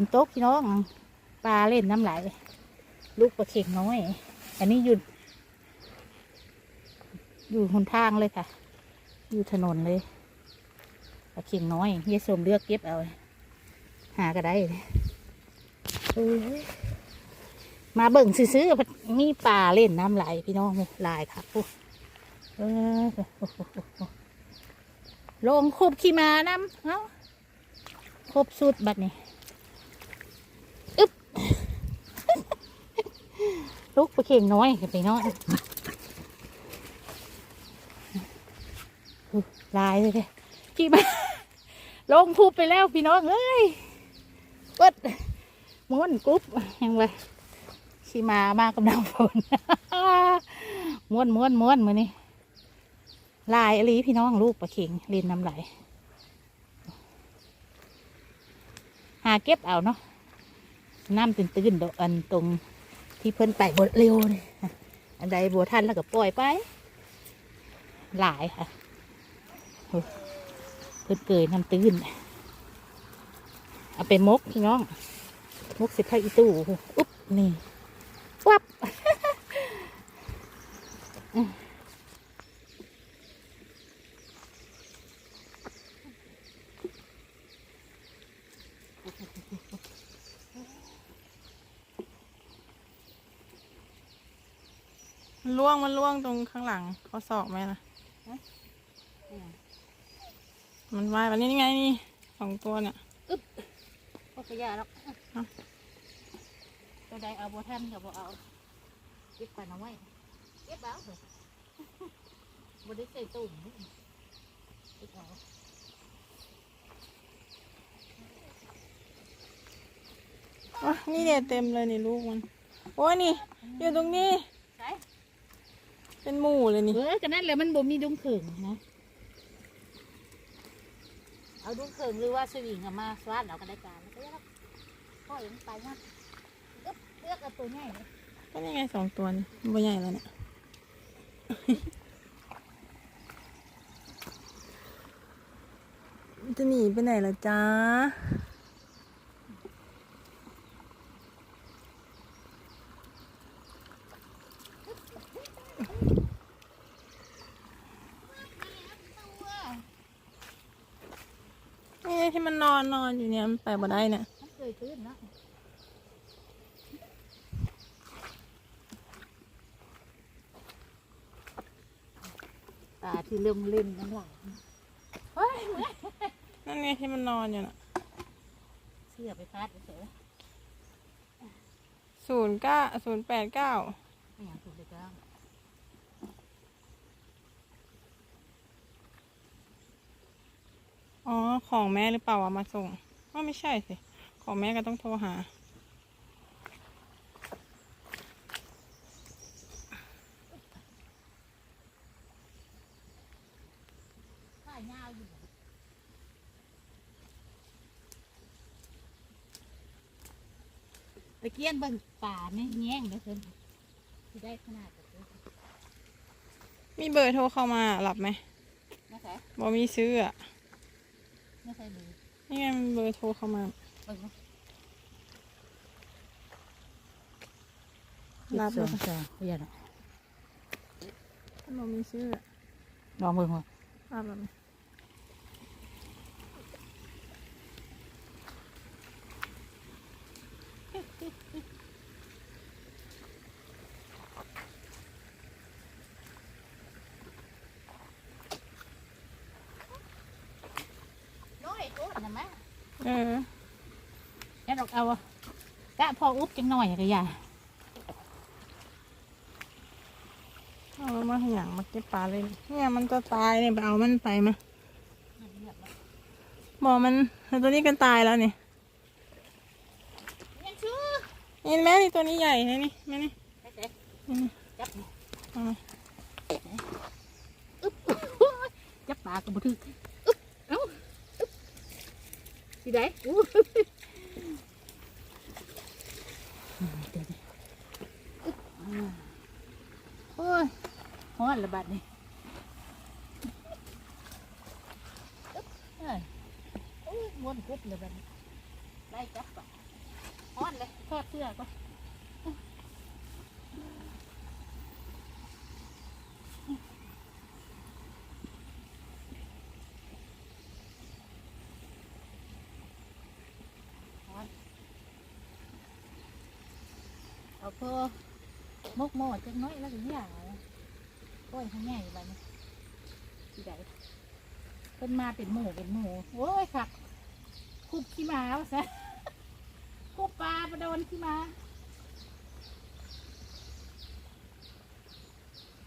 นตกพี่น้องปลาเล่นน้ำไหล ลูกปลาเข็งน้อย อันนี้อยู่อยู่หนทางเลยค่ะ อยู่ถนนเลยปลาเข็งน้อยยายสมเลือกเก็บเอา หาก็ได้มาเบิ่งซื้อๆมีปลาเล่นน้ำไหลพี่น้องหลายค่ะพวกลงครบขี้มาน้ำเอ้าครบสุดบัดนี้อึ๊บ ลูกปลาเข่งน้อยไปน้อยลายเลยขี้มาลงพูบไปแล้วพี่น้องเอ้ยเปิดม้วนกรุ๊บยังไงขี่มามากกำลังฝนม้วนม้วนม้วนมือนี่ลายอลีพี่น้องลูกปลาเข่งเล่นน้ำไหลหาเก็บเอาเนาะน้ำตื้นๆดอกอันตรง ที่เพิ่นไปบดเร็วนี่อันใดบัวทันแล้วก็ปล่อยไป หลายค่ะโอ้เพิ่นเกยน้ำตื้นเอาไปมกพี่น้องมกสิพาอีตู้อุ๊บนี่วับ มันล่วงมันล่วงตรงข้างหลังข้อศอกไหมล่ะ มันว่ายแบบนี้นี่ไงนี่สองตัวเนี่ยพวกกระยาแล้วเอาตัวใดเอาบัวทันกับบัเอาเก็บไปเอาไว้เก็บเอาเถอะบัได้ใส่ตุ่มนี่เก็บเอาอ๋อนี่เนี่ยเต็มเลยนี่ลูกมัน โอ้ยนี่ อยู่ตรงนี้ใช่ เป็นหมู่เลยนี่ เออก็นั่นแหละมันบ่มีดุงเขิงนะ เอาดุงเขิงหรือว่าสวิงเอามาสวาดเอาก็ได้การแล้วก็ยังพ่อยังไปนะอึ๊บเลือกเอาตัวใหญ่เลยก็นี่ไงสองตัวนี่มันบ่ใหญ่แล้วเนี่ยมันจะหนีไปไหนล่ะจ๊ะ นี่ ที่มันนอนนอนอยู่เนี่ยมันไปบ่ได้เนี่ยมันเคยตื้นเนาะตาที่เริ่มเล่นน้ำลายเฮ้ยเหมือนนั่นไงที่มันนอนอยู่น่ะเสื้อไปคาดเฉยศูนย์เก้าศูนย์แปดเก้าๆไม่อยากถูกเลยจ้า อ๋อ ของแม่หรือเปล่าเอามาส่งอ๋อไม่ใช่สิ ของแม่ก็ต้องโทรหาข้ายาวอยู่ตะเกียนเบิ่งป่านี่แง่งเด้อเพิ่นที่ได้ขนาดแบบนี้มีเบอร์โทรเข้ามาหลับไหมนะคะ บอมีซื้ออะ ไม่ใช่เลยนี่ไงมันเบอร์โทรเข้ามาเบิ่งเนาะรับสเลอยงสองเรียนอะบอมีซื้ออะลองเบิ่งว่ารับแบบไหมน้อยตัวนะแม่ เออแค่ดอกเอากะพออุ๊บจังหน่อยก็อย่าเอาแล้วมาหยังมาเก็บปลาเลยเนี่ยมันจะตายเนี่ยไปเอามันไปมาบอกมันตัวนี้กันตายแล้วเนี่ยังชื่อเห็นไหมนี่ตัวนี้ใหญ่นะนี่แม่นี่ไปเสร็จนี่จับจับปลากระบุทึกอึ๊บเอ้าอึ๊บ สิได้อู้เดี๋ยวๆอึ๊บอ่าโอ้ยฮ้อนระบาดนี่อึ๊บเอ้ยโอ้ยม้วนกุ๊บเลยบัดนี้ไล่จับปะ ฮ้อนเลยทอดเสื้อก็ฮ้อน เอาพอมกหม้อจังน้อยแล้วถึงอย่างก้อยข้างแง่อยู่บ้านนี้ที่ใดเพิ่นมาเป็นหมูเป็นหมูโอ้ยคักคุบขี้หมาวะซะคุบปลาประโดนขี้หมา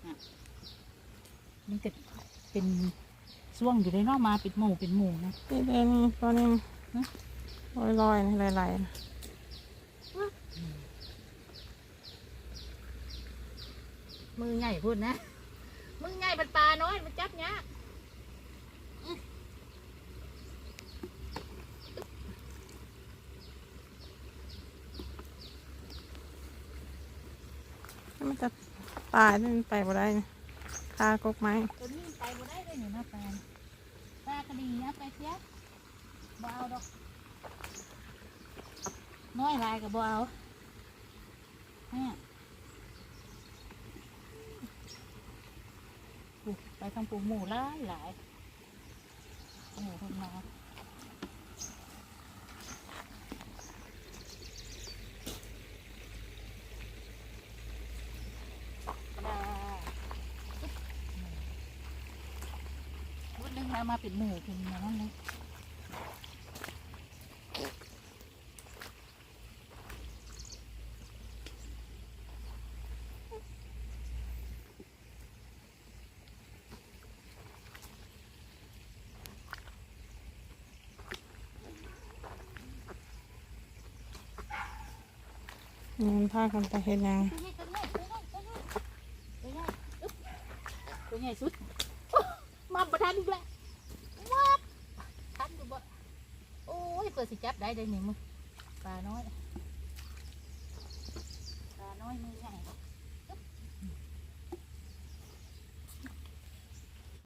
อะมันจะเป็นช่วงอยู่ในนอกมาเป็นหมูเป็นหมูนะนี่เดนตัวนี้ฮะลอยลอยๆนี่ลายๆนะ มือใหญ่พูดนะ มือใหญ่เป็นปลาน้อยมันจับเนี้ยากมันจะตายนี่มันไปบ่ได้นะคากกไม้ตัวนี้ไปบ่ได้เลยหนูนะแฟนปลากระดีนะไปเสียบ่เอาดอก น้อยหลายกับบ่เอาเนี่ยอุ๊ยไป ทางปูหมูหลายหลายโอ้โหคนมาวุ้นหนึงเรามาเป็นหมูเป็นน้องเลย นอนผ้ากันไปเห็นยังตัใหญ่สุด มาประทันอีกแล้ววัดทันดูบ่ โอ้ยเปิดสิจับได้ได้หนิมึงปลาน้อย ปลาน้อยมือใหญ่